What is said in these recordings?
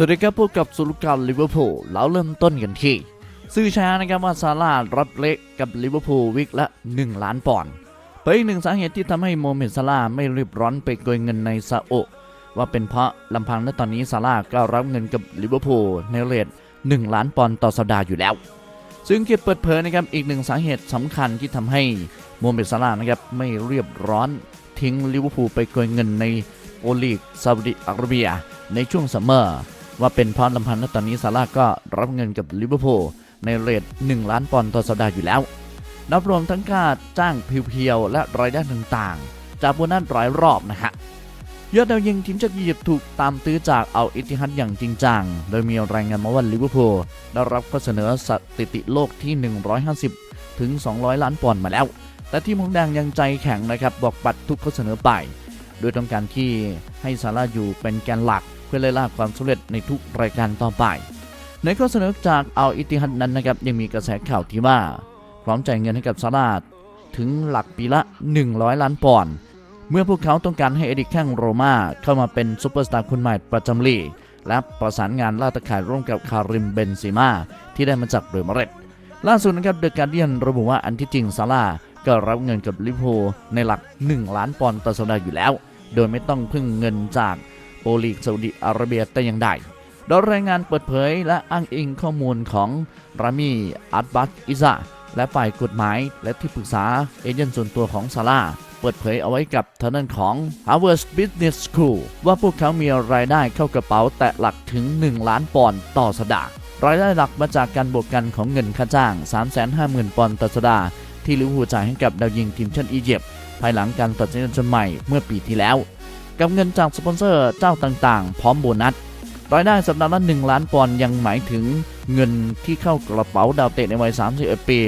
สวัสดีครับพบกับสุลการลิเวอร์พูลแล้วเริ่มต้นกันที่ซื้อช้านะครับว่าซาร่ารับเละกับลิเวอร์พูลวิกละ 1 ล้านปอนด์เป็นอีกหนึ่งสาเหตุที่ทำให้โมเมดซาร่าไม่รีบร้อนไปโกยเงินในซาโอะว่าเป็นเพราะลำพังณตอนนี้ซาร่าก็รับเงินกับลิเวอร์พูลในเรท1 ล้านปอนด์ต่อสัปดาห์อยู่แล้ว ซึ่งเกียรเปิดเผยนะครับอีกหนึ่งสาเหตุสำคัญที่ทำให้โมเมดซาร่านะครับไม่เรียบร้อนทิ้งลิเวอร์พูลไปโกยเงินในโอลีกซาอุดิอาระเบียในช่วงซัมเมอร์ ว่าเป็นเพราะลำพังณตอนนี้ซาร่าก็รับเงินกับลิเวอร์พูลในเรท1 ล้านปอนด์ต่อสัปดาห์อยู่แล้ว นับรวมทั้งค่าจ้างเพียวๆและรายได้ต่างๆ จากโบนัสรายรอบนะฮะยอดดาวยิงทีมชาติอียิปต์ถูกตามตื้อจากเอาอิติฮัดอย่างจริงจัง โดยมีรายงานมาว่าลิเวอร์พูลได้รับข้อเสนอสถิติโลกที่ 150 ถึง 200 ล้านปอนด์มาแล้ว แต่ทีมของแดงยังใจแข็งนะครับ บอกปัดทุกข้อเสนอไป โดยต้องการที่ให้ซาร่าอยู่เป็นแกนหลัก เพื่อไล่ล่าความสำเร็จในทุกรายการต่อไป ในข้อเสนอจากเอาอิติฮัดนั้นนะครับยังมีกระแสข่าวที่ว่า พร้อมจ่ายเงินให้กับซาร่าถึงหลักปีละ 100 ล้านปอนด์เมื่อพวกเขาต้องการให้เอดิกแข้งโรม่าเข้ามาเป็นซูเปอร์สตาร์คนใหม่ประจำลีกและประสานงานล่าตะข่ายร่วมกับคาริมเบนซิมาที่ได้มาจากเรอัลมาดริดล่าสุดนะครับเดอะการเดียนระบุว่าอันที่จริงซาร่าก็รับเงินกับลิเวอร์พูลในหลัก 1 ล้านปอนด์ต่อสัปดาห์อยู่แล้ว โดยไม่ต้องพึ่งเงินจาก โปรลีกซาอุดิอาระเบียแต่อย่างใดโดยรายงานเปิดเผยและอ้างอิงข้อมูลของรามีอัตบัตอิซาและฝ่ายกฎหมาย และที่ปรึกษาเอเจนต์ส่วนตัวของซาร่าเปิดเผยเอาไว้กับทางด้านของ Harvard Business School ว่าพวกเขามีรายได้เข้ากระเป๋าแตะหลักถึง 1 ล้านปอนด์ต่อสัปดาห์รายได้หลักมาจากการบวกกันของเงินค่าจ้าง 350,000 ปอนด์ต่อสัปดาห์ที่ลิเวอร์พูลจ่ายให้กับดาวยิงทีมชาติอียิปต์ภายหลังการตัดสินใจใหม่เมื่อปีที่แล้ว กับเงินจากสปอนเซอร์เจ้าต่างๆ พร้อมโบนัสรายได้สัปดาห์ละ1ล้านปอนด์ยังหมายถึงเงินที่เข้ากระเป๋าดาวเตะในวัย31ปี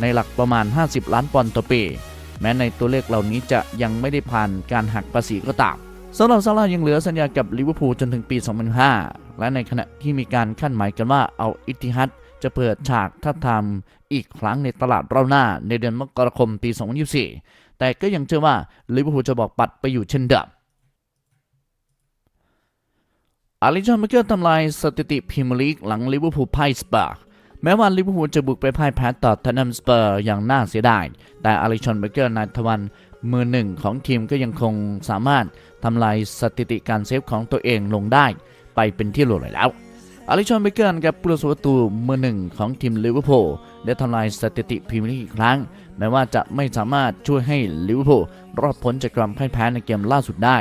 ในหลักประมาณ 50 ล้านปอนด์ต่อปี แม้ในตัวเลขเหล่านี้จะยังไม่ได้ผ่านการหักภาษีก็ตามสำหรับซาร่ายังเหลือสัญญากับลิเวอร์พูลจนถึงปี 2005 และในขณะที่มีการคาดหมายกันว่าเอาอิติฮัดจะเปิดฉากทับทามอีกครั้งในตลาดเราหน้าในเดือนมกราคมปี 2024 แต่ก็ยังเชื่อว่าลิเวอร์พูลจะบอกปัดไปอยู่เช่นเดิม อาริชอนเมเกอร์ทำลายสถิติพรีเมียร์ลีกหลังลิเวอร์พูลพ่ายสเปอร์แม้ว่าลิเวอร์พูลจะบุกไปพ่ายแพ้ต่อเทนนัมสเปอร์อย่างน่าเสียดาย แต่อาริชอนเมเกอร์นายทวันมือหนึ่งของทีมก็ยังคงสามารถทำลายสถิติการเซฟของตัวเองลงได้ ไปเป็นที่หลุดเลยแล้ว อาริชอนเบเกอร์กับผู้รักษาประตูมือหนึ่งของทีมลิเวอร์พูลได้ทำลายสถิติพรีเมียร์ลีกอีกครั้ง แม้ว่าจะไม่สามารถช่วยให้ลิเวอร์พูลรอดพ้นจากความพ่ายแพ้ในเกมล่าสุดได้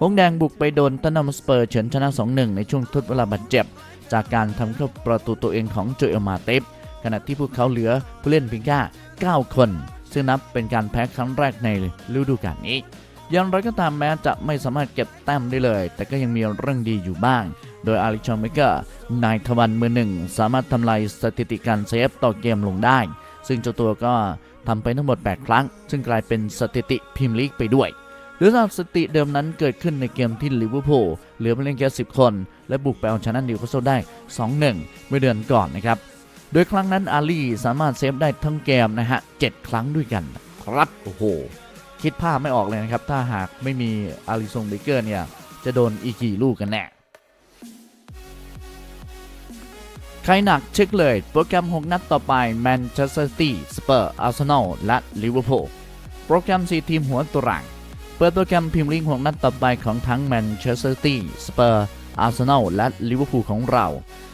หงแดงบุกไปโดนตันนัมสเปอร์เฉือนชนะ 2-1 ในช่วงทดเวลาบาดเจ็บ จากการทำเข้าประตูตัวเองของโจเอลมาเตฟขณะที่พวกเขาเหลือผู้เล่นเพียงแค่9 คน ซึ่งนับเป็นการแพ้ครั้งแรกในฤดูกาลนี้อย่างไรก็ตามแม้จะไม่สามารถเก็บแต้มได้เลย แต่ก็ยังมีเรื่องดีอยู่บ้าง โดยอาริชอนเมเกอร์นายทวันมือหนึ่ง สามารถทำลายสถิติการเซฟต่อเกมลงได้ ซึ่งเจ้าตัวก็ทำไปทั้งหมด 8 ครั้ง ซึ่งกลายเป็นสถิติพรีเมียร์ลีกไปด้วย หรือสำหรับสถิติเดิมนั้นเกิดขึ้นในเกมที่ลิเวอร์พูลเหลือผู้เล่นแค่10 คน และบุกไปเอาชนะนิวคาสเซิลได้ 2-1 เมื่อเดือนก่อนนะครับ โดยครั้งนั้นอาลีสามารถเซฟได้ทั้งเกมนะฮะ 7 ครั้งด้วยกันครับโอ้โห คิดภาพไม่ออกเลยนะครับ ถ้าหากไม่มีอาริซงเบเกอร์เนี่ย จะโดนอีกกี่ลูกกันแน่ใครหนักเช็คเลยโปรแกรม 6 นัดต่อไปแมนเชสเตอร์ซิตี้สเปอร์อาร์เซนอลและลิเวอร์พูลโปรแกรม 4 ทีมหัวตาราง เปิดโปรแกรมพรีเมียร์ลีก6นัดต่อไปของทั้งแมนเชสเตอร์ซิตี้สเปอร์อาร์เซนอลและลิเวอร์พูลของเรา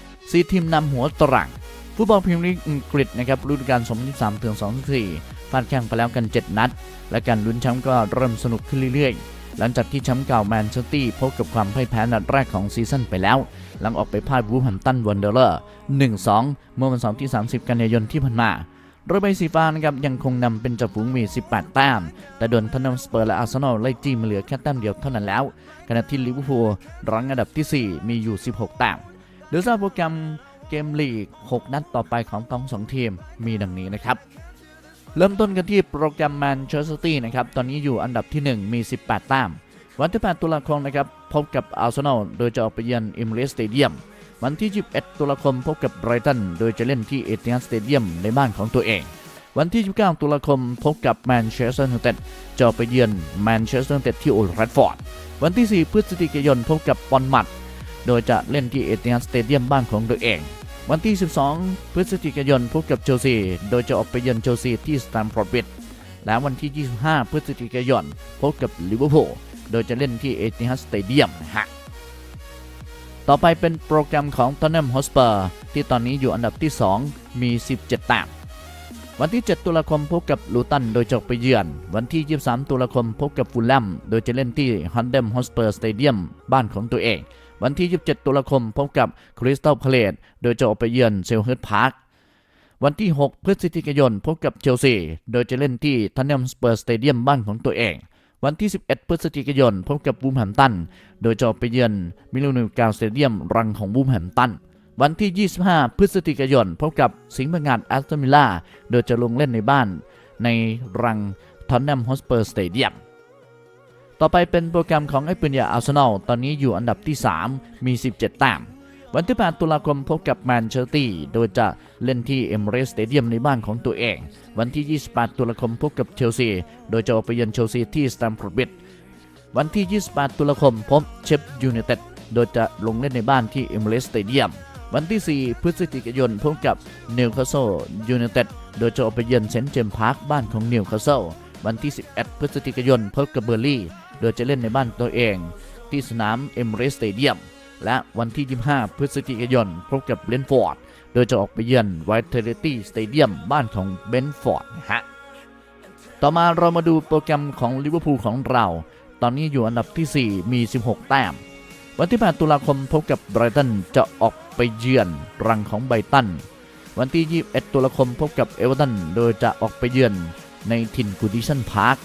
4ทีมนำหัวตรางฟุตบอลพรีเมียร์ลีกอังกฤษนะครับฤดูกาล2023ถึง2024พลาดแข่งไปแล้วกัน 7 นัด และการลุ้นแชมป์ก็เริ่มสนุกขึ้นเรื่อยๆ หลังจากที่แชมป์เก่าแมนเชสเตอร์พบกับความพ่ายแพ้นัดแรกของซีซั่นไปแล้ว หลังออกไปพ่ายวูฟแฮมตันวันเดอร์เลอร์ 1-2 เมื่อวันเสาร์ที่ 30 กันยายนที่ผ่านมา โรยใบสีฟ้านะครับยังคงนำเป็นจ่าฝูงมี 18 แต้ม แต่โดนทันนัมสเปอร์และอาร์เซนอลไล่จี้มาเหลือแค่แต้มเดียวเท่านั้นแล้ว ขณะที่ลิเวอร์พูลรั้งอันดับทีสี่ 4 มีอยู่ 16 แต้มโดยสำหรับโปรแกรมเกมลีก 6 นัดต่อไปของทั้งสองทีมมีดังนี้นะครับ เริ่มต้นกันที่โปรแกรมแมนเชสเตอร์ตี้นะครับ ตอนนี้อยู่อันดับที่ 1 มี 18 แต้ม วันที่ 8 ตุลาคมนะครับ พบกับอาร์เซนอล โดยจะออกไปเยือนอิมเรสสเตเดียม วันที่ 21 ตุลาคมพบกับไบรตัน โดยจะเล่นที่เอติฮัดสเตเดียมในบ้านของตัวเอง วันที่ 29 ตุลาคมพบกับแมนเชสเตอร์ยูไนเต็ดจะไปเยือนแมนเชสเตอร์ยูไนเต็ดที่โอลด์แรฟฟอร์ด วันที่ 4 พฤศจิกายนพบกับบอลมัด โดยจะเล่นที่เอติฮัดสเตเดียมบ้านของตัวเอง วันที่ 12 พฤศจิกายนพบกับเชลซี โดยจะออกไปเยือนเชลซีที่สแตมฟอร์ดบริดจ์ และวันที่ 25 พฤศจิกายนพบกับลิเวอร์พูล โดยจะเล่นที่เอติฮัดสเตเดียมนะฮะ ต่อไปเป็นโปรแกรมของทอนแนมฮอสเปอร์ที่ตอนนี้อยู่อันดับที่ 2 มี 17แต้มวันที่ 7 ตุลาคมพบกับลูตันโดยจะไปเยือน วันที่ 23 ตุลาคมพบกับฟูลแลมโดยจะเล่นที่ฮันเดมฮอสเปอร์สเตเดียมบ้านของตัวเอง วันที่ 27 ตุลาคมพบกับคริสตัลพาเลตโดยจะออกไปเยือนเซลเฮิร์ตพาร์ควันที่ 6 พฤศจิกายนพบกับเชลซี โดยจะเล่นที่ทันเนมสเปอร์สเตเดียมบ้านของตัวเอง วันที่ 11 พฤศจิกายน พบกับบูมแฮมตัน โดยจะไปเยือนมิลลินกาวสเตเดียมรังของบูมแฮมตัน วันที่ 25 พฤศจิกายน พบกับสิงห์บังงาดแอสตันวิลล่า โดยจะลงเล่นในบ้านในรังทอนแนมฮอสเปอร์สเตเดียม ต่อไปเป็นโปรแกรมของไอ้ปืนใหญ่อาร์เซนอล ตอนนี้อยู่อันดับที่ 3 มี 17 แต้ม วันที่ 8 ตุลาคมพบกับแมนเชสเตอร์โดยจะเล่นที่เอมเรสสเตเดียมในบ้านของตัวเอง วันที่ 28 ตุลาคมพบกับเชลซี โดยจะออกไปเยือนเชลซีที่สแตมฟอร์ดบิดวันที่ 28 ตุลาคมพบเชฟยูไนเต็ด โดยจะลงเล่นในบ้านที่เอมเรสสเตเดียม วันที่ 4 พฤศจิกายนพบกับนิวคาสเซิลยูไนเต็ด โดยจะออกไปเยือนเซนต์เจมส์พาร์คบ้านของนิวคาสเซิล วันที่ 11 พฤศจิกายนพบกับเบอร์ลี่ โดยจะเล่นในบ้านตัวเอง ที่สนามเอมเรสสเตเดียม และวันที่ 25 พฤศจิกายนพบกับเบนฟอร์ด โดยจะออกไปเยือนไวท์เทเลตี้สเตเดียมบ้านของเบนฟอร์ดนะฮะ ต่อมาเรามาดูโปรแกรมของลิเวอร์พูลของเรา ตอนนี้อยู่อันดับที่ 4 มี 16 แต้ม วันที่ 8 ตุลาคมพบกับไบรตันจะออกไปเยือนรังของไบรตัน วันที่ 21 ตุลาคมพบกับเอเวอร์ตัน โดยจะออกไปเยือนในถิ่นกูดิชันพาร์ค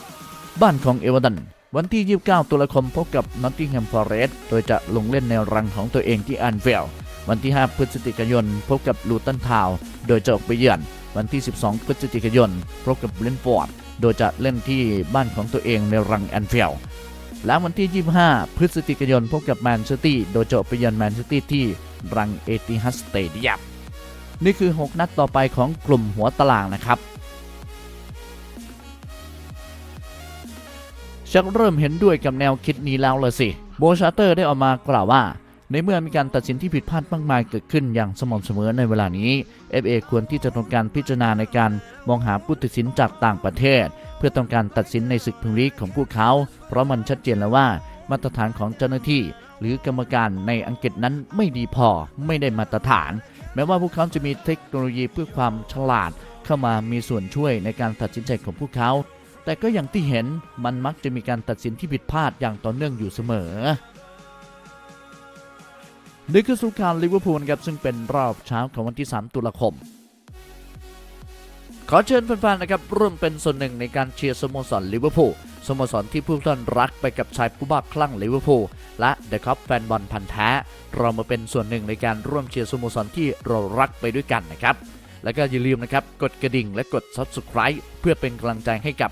บ้านของเอเวอร์ตัน วันที่ 29 ตุลาคมพบกับนอตติงแฮมฟอร์เรสต์โดยจะลงเล่นในรังของตัวเองที่แอนเฟลด์วันที่ 5 พฤศจิกายน พบกับลูตันทาวโดยจะออกไปเยือน วันที่ 12 พฤศจิกายน พบกับเบรนฟอร์ด โดยจะเล่นที่บ้านของตัวเองในรังแอนเฟลด์และวันที่ 25 พฤศจิกายน พบกับแมนเชสเตอร์โดยจะออกไปเยือนแมนเชสเตอร์ที่รังเอติฮัดสเตเดียมนี่คือ 6 นัดต่อไปของกลุ่มหัวตารางนะครับ ชักเริ่มเห็นด้วยกับแนวคิดนี้แล้วเลยสิโบชาเตอร์ได้ออกมากล่าวว่า ในเมื่อมีการตัดสินที่ผิดพลาดมากมายเกิดขึ้นอย่างสม่ำเสมอในเวลานี้ FA ควรที่จะทำการพิจารณาในการมองหาผู้ตัดสินจากต่างประเทศ เพื่อต้องการตัดสินในศึกพรีเมียร์ลีกของพวกเขา เพราะมันชัดเจนแล้วว่ามาตรฐานของเจ้าหน้าที่ หรือกรรมการในอังกฤษนั้นไม่ดีพอไม่ได้มาตรฐาน แม้ว่าพวกเขาจะมีเทคโนโลยีเพื่อความฉลาด เข้ามามีส่วนช่วยในการตัดสินใจของพวกเขา แต่ก็อย่างที่เห็นมันมักจะมีการตัดสินที่ผิดพลาดอย่างต่อเนื่องอยู่เสมอนี่คือสุการลิเวอร์พูลครับซึ่งเป็นรอบเช้าของวันที่ 3 ตุลาคม ขอเชิญแฟนๆนะครับร่วมเป็นส่วนหนึ่งในการเชียร์สโมสรลิเวอร์พูลสโมสรที่ผู้ท่านรักไปกับชายผู้บ้าคลั่งลิเวอร์พูลและเดอะคัพแฟนบอลพันธ์แท้ เรามาเป็นส่วนหนึ่งในการร่วมเชียร์สโมสรที่เรารักไปด้วยกันนะครับ แล้วก็อย่าลืมนะครับกดกระดิ่งและกด Subscribe เพื่อเป็นกำลังใจให้กับ